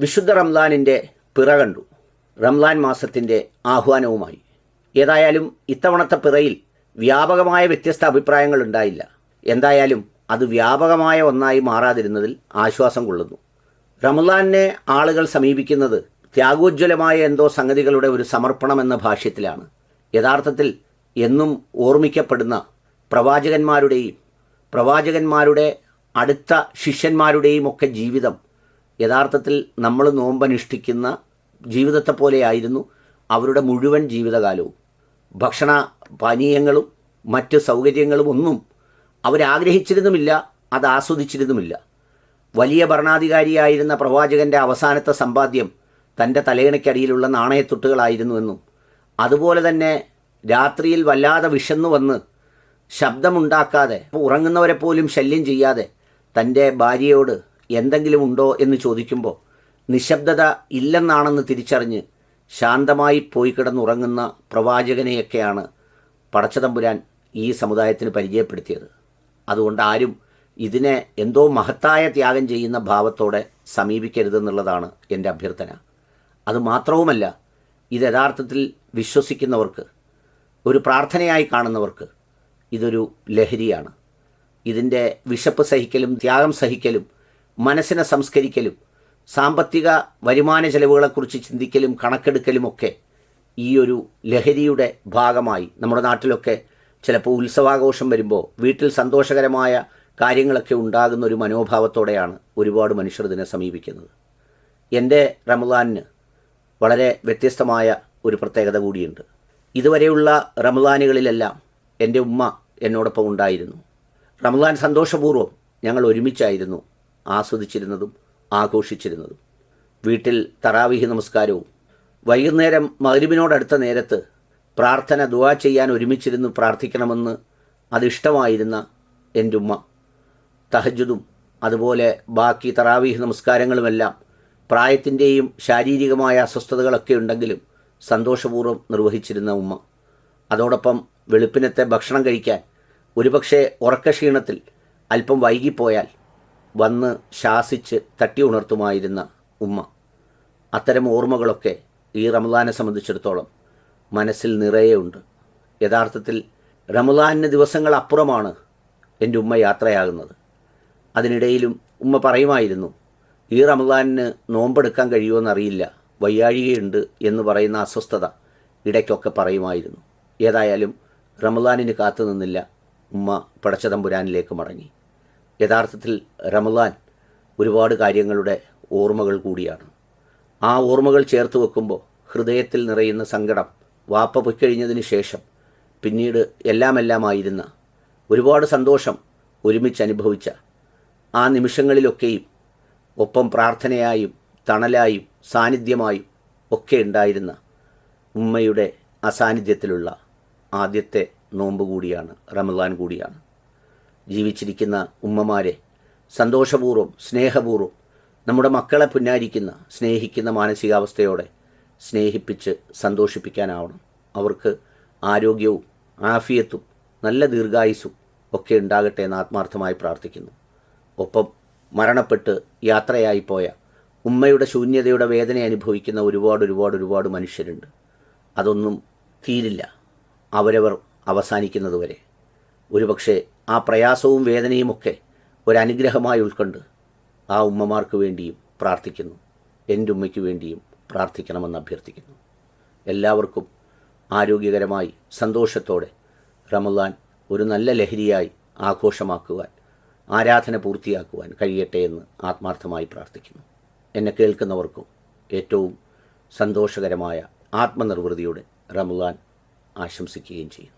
വിശുദ്ധ റംലാനിന്റെ പിറ കണ്ടു. റംലാൻ മാസത്തിന്റെ ആഹ്വാനവുമായി. ഏതായാലും ഇത്തവണത്തെ പിറയിൽ വ്യാപകമായ വ്യത്യസ്ത അഭിപ്രായങ്ങൾ ഉണ്ടായില്ല. എന്തായാലും അത് വ്യാപകമായ ഒന്നായി മാറാതിരുന്നതിൽ ആശ്വാസം കൊള്ളുന്നു. റംലാനെ ആളുകൾ സമീപിക്കുന്നത് ത്യാഗോജ്വലമായ എന്തോ സംഗതികളുടെ ഒരു സമർപ്പണം എന്ന ഭാഷ്യത്തിലാണ്. യഥാർത്ഥത്തിൽ എന്നും ഓർമ്മിക്കപ്പെടുന്ന പ്രവാചകന്മാരുടെയും പ്രവാചകന്മാരുടെ അടുത്ത ശിഷ്യന്മാരുടെയും ഒക്കെ ജീവിതം യഥാർത്ഥത്തിൽ നമ്മൾ നോമ്പനുഷ്ഠിക്കുന്ന ജീവിതത്തെ പോലെയായിരുന്നു അവരുടെ മുഴുവൻ ജീവിതകാലവും. ഭക്ഷണ പാനീയങ്ങളും മറ്റ് സൗകര്യങ്ങളും ഒന്നും അവരാഗ്രഹിച്ചിരുന്നുമില്ല അത് ആസ്വദിച്ചിരുന്നുമില്ല. വലിയ ഭരണാധികാരിയായിരുന്ന പ്രവാചകന്റെ അവസാനത്തെ സമ്പാദ്യം തന്റെ തലയിണയ്ക്കടിയിലുള്ള നാണയത്തുട്ടുകളായിരുന്നുവെന്നും അതുപോലെ തന്നെ രാത്രിയിൽ വല്ലാതെ വിശന്നു വന്ന് ശബ്ദമുണ്ടാക്കാതെ ഉറങ്ങുന്നവരെ പോലും ശല്യം ചെയ്യാതെ തന്റെ ഭാര്യയോട് എന്തെങ്കിലും ഉണ്ടോ എന്ന് ചോദിക്കുമ്പോൾ നിശബ്ദത ഇല്ലെന്നാണെന്ന് തിരിച്ചറിഞ്ഞ് ശാന്തമായി പോയി കിടന്നുറങ്ങുന്ന പ്രവാചകനെയൊക്കെയാണ് പടച്ചതമ്പുരാൻ ഈ സമുദായത്തിന് പരിചയപ്പെടുത്തിയത്. അതുകൊണ്ട് ആരും ഇതിനെ എന്തോ മഹത്തായ ത്യാഗം ചെയ്യുന്ന ഭാവത്തോടെ സമീപിക്കരുതെന്നുള്ളതാണ് എന്റെ അഭ്യർത്ഥന. അത് മാത്രവുമല്ല ഇത് യഥാർത്ഥത്തിൽ വിശ്വസിക്കുന്നവർക്ക് ഒരു പ്രാർത്ഥനയായി കാണുന്നവർക്ക് ഇതൊരു ലഹരിയാണ്. ഇതിന്റെ വിശപ്പ് സഹിക്കലും ത്യാഗം സഹിക്കലും മനസ്സിനെ സംസ്കരിക്കലും സാമ്പത്തിക വരുമാന ചെലവുകളെക്കുറിച്ച് ചിന്തിക്കലും കണക്കെടുക്കലുമൊക്കെ ഈ ഒരു ലഹരിയുടെ ഭാഗമായി നമ്മുടെ നാട്ടിലൊക്കെ ചിലപ്പോൾ ഉത്സവാഘോഷം വരുമ്പോൾ വീട്ടിൽ സന്തോഷകരമായ കാര്യങ്ങളൊക്കെ ഉണ്ടാകുന്ന ഒരു മനോഭാവത്തോടെയാണ് ഒരുപാട് മനുഷ്യർ ഇതിനെ സമീപിക്കുന്നത്. എന്റെ റമദാനിന് വളരെ വ്യത്യസ്തമായ ഒരു പ്രത്യേകത കൂടിയുണ്ട്. ഇതുവരെയുള്ള റമദാനുകളിലെല്ലാം എന്റെ ഉമ്മ എന്നോടൊപ്പം ഉണ്ടായിരുന്നു. റമദാൻ സന്തോഷപൂർവം ഞങ്ങൾ ഒരുമിച്ചായിരുന്നു ആസ്വദിച്ചിരുന്നതും ആഘോഷിച്ചിരുന്നതും. വീട്ടിൽ തറാവിഹി നമസ്കാരവും. വൈകുന്നേരം മകരിബിനോടടുത്ത നേരത്ത് പ്രാർത്ഥന ദുവാ ചെയ്യാൻ ഒരുമിച്ചിരുന്ന് പ്രാർത്ഥിക്കണമെന്ന് അതിഷ്ടമായിരുന്ന എന്റെ ഉമ്മ തഹജുദും അതുപോലെ ബാക്കി തറാവീഹ് നമസ്കാരങ്ങളുമെല്ലാം പ്രായത്തിന്റെയും ശാരീരികമായ അസ്വസ്ഥതകളൊക്കെ ഉണ്ടെങ്കിലും സന്തോഷപൂർവം നിർവഹിച്ചിരുന്ന ഉമ്മ. അതോടൊപ്പം വെളുപ്പിനത്തെ ഭക്ഷണം കഴിക്കാൻ ഒരുപക്ഷെ ഉറക്കക്ഷീണത്തിൽ അല്പം വൈകിപ്പോയാൽ വന്ന് ശാസിച്ച് തട്ടി ഉണർത്തുമായിരുന്ന ഉമ്മ. അത്തരം ഓർമ്മകളൊക്കെ ഈ റമദാനെ സംബന്ധിച്ചിടത്തോളം മനസ്സിൽ നിറയെ ഉണ്ട്. യഥാർത്ഥത്തിൽ റമദാനിന് ദിവസങ്ങളപ്പുറമാണ് എന്റെ ഉമ്മ യാത്രയാകുന്നത്. അതിനിടയിലും ഉമ്മ പറയുമായിരുന്നു ഈ റമദാനിന് നോമ്പെടുക്കാൻ കഴിയുമെന്നറിയില്ല വയ്യാഴികയുണ്ട് എന്ന് പറയുന്ന അസ്വസ്ഥത ഇടയ്ക്കൊക്കെ പറയുമായിരുന്നു. ഏതായാലും റമദാനിന് കാത്തു നിന്നില്ല ഉമ്മ പടച്ചതമ്പുരാനിലേക്ക് മടങ്ങി. യഥാർത്ഥത്തിൽ റമദാൻ ഒരുപാട് കാര്യങ്ങളുടെ ഓർമ്മകൾ കൂടിയാണ്. ആ ഓർമ്മകൾ ചേർത്ത് വെക്കുമ്പോൾ ഹൃദയത്തിൽ നിറയുന്ന സങ്കടം വാപ്പ പൊയ്ക്കഴിഞ്ഞതിന് ശേഷം പിന്നീട് എല്ലാമെല്ലാമായിരുന്ന ഒരുപാട് സന്തോഷം ഒരുമിച്ച് അനുഭവിച്ച ആ നിമിഷങ്ങളിലൊക്കെയും ഒപ്പം പ്രാർത്ഥനയായും തണലായും സാന്നിധ്യമായും ഒക്കെ ഉണ്ടായിരുന്ന ഉമ്മയുടെ അസാന്നിധ്യത്തിലുള്ള ആദ്യത്തെ നോമ്പ് കൂടിയാണ് റമദാൻ കൂടിയാണ്. ജീവിച്ചിരിക്കുന്ന ഉമ്മമാരെ സന്തോഷപൂർവം സ്നേഹപൂർവം നമ്മുടെ മക്കളെ പുന്നാരിക്കുന്ന സ്നേഹിക്കുന്ന മാനസികാവസ്ഥയോടെ സ്നേഹിപ്പിച്ച് സന്തോഷിപ്പിക്കാനാവണം. അവർക്ക് ആരോഗ്യവും ആഫിയത്തും നല്ല ദീർഘായുസും ഒക്കെ ഉണ്ടാകട്ടെ എന്ന് ആത്മാർത്ഥമായി പ്രാർത്ഥിക്കുന്നു. ഒപ്പം മരണപ്പെട്ട് യാത്രയായി പോയ ഉമ്മയുടെ ശൂന്യതയുടെ വേദന അനുഭവിക്കുന്ന ഒരുപാട് ഒരുപാട് ഒരുപാട് മനുഷ്യരുണ്ട്. അതൊന്നും തീരില്ല. അവരവർ അവസാനിക്കുന്നതുവരെ. ഒരുപക്ഷെ ആ പ്രയാസവും വേദനയുമൊക്കെ ഒരനുഗ്രഹമായി ഉൾക്കൊണ്ട് ആ ഉമ്മമാർക്ക് വേണ്ടിയും പ്രാർത്ഥിക്കുന്നു. എന്റെ ഉമ്മയ്ക്ക് വേണ്ടിയും പ്രാർത്ഥിക്കണമെന്ന് അഭ്യർത്ഥിക്കുന്നു. എല്ലാവർക്കും ആരോഗ്യകരമായി സന്തോഷത്തോടെ റമദാൻ ഒരു നല്ല ലഹരിയായി ആഘോഷമാക്കുവാൻ ആരാധന പൂർത്തിയാക്കുവാൻ കഴിയട്ടെ എന്ന് ആത്മാർത്ഥമായി പ്രാർത്ഥിക്കുന്നു. എന്നെ കേൾക്കുന്നവർക്കും ഏറ്റവും സന്തോഷകരമായ ആത്മനിർവൃതിയുടെ റമദാൻ ആശംസിക്കുകയും ചെയ്യുന്നു.